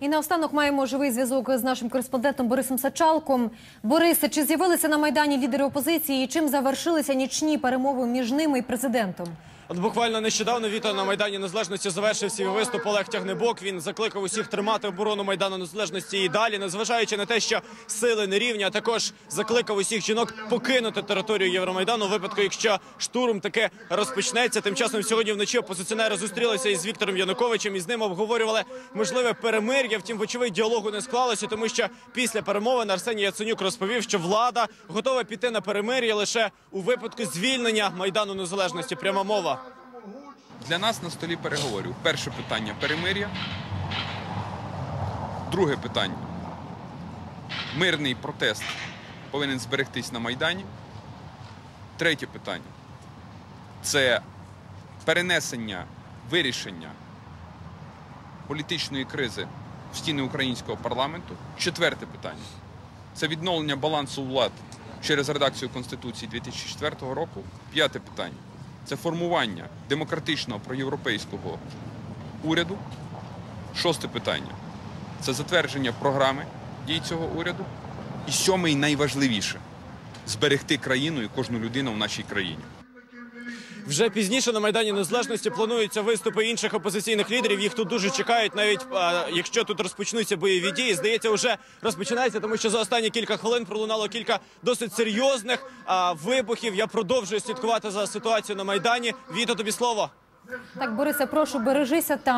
І наостанок маємо живий зв'язок з нашим кореспондентом Борисом Сачалком. Борисе, чи з'явилися на майдані лідери опозиції? І чим завершилися нічні перемови між ними і президентом? От буквально нещодавно Віто на майдані незалежності завершив свій виступ Олег Тягнебок. Він закликав усіх тримати оборону майдану незалежності і далі, незважаючи на те, що сили не рівні, а також закликав усіх жінок покинути територію Євромайдану. У випадку, якщо штурм таки розпочнеться. Тим часом сьогодні вночі опозиціонери зустрілися із Віктором Януковичем і з ним обговорювали можливе перемир'я. Втім, вочевидь, діалогу не склалося, тому що після перемовин Арсеній Яценюк розповів, що влада готова піти на перемир'я лише у випадку звільнення майдану незалежності. Пряма мова. Для нас на столі переговорів. Перше питання перемир'я. Друге питання. Мирний протест повинен зберегтись на Майдані. Третє питання це перенесення вирішення політичної кризи в стіни українського парламенту. Четверте питання це відновлення балансу влад через редакцію Конституції 2004 року. П'яте питання це формування демократичного проєвропейського уряду. Шосте питання це затвердження програми дій цього уряду. І сьоме і найважливіше зберегти країну і кожну людину в нашій країні. Вже пізніше на майдані незалежності плануються виступи інших опозиційних лідерів. Їх тут дуже чекають, навіть якщо тут розпочнуться бойові дії. Здається, вже розпочинається, тому що за останні кілька хвилин пролунало кілька досить серйозних вибухів. Я продовжую слідкувати за ситуацією на майдані. Віто тобі слово. Так, Борисе, прошу бережися там.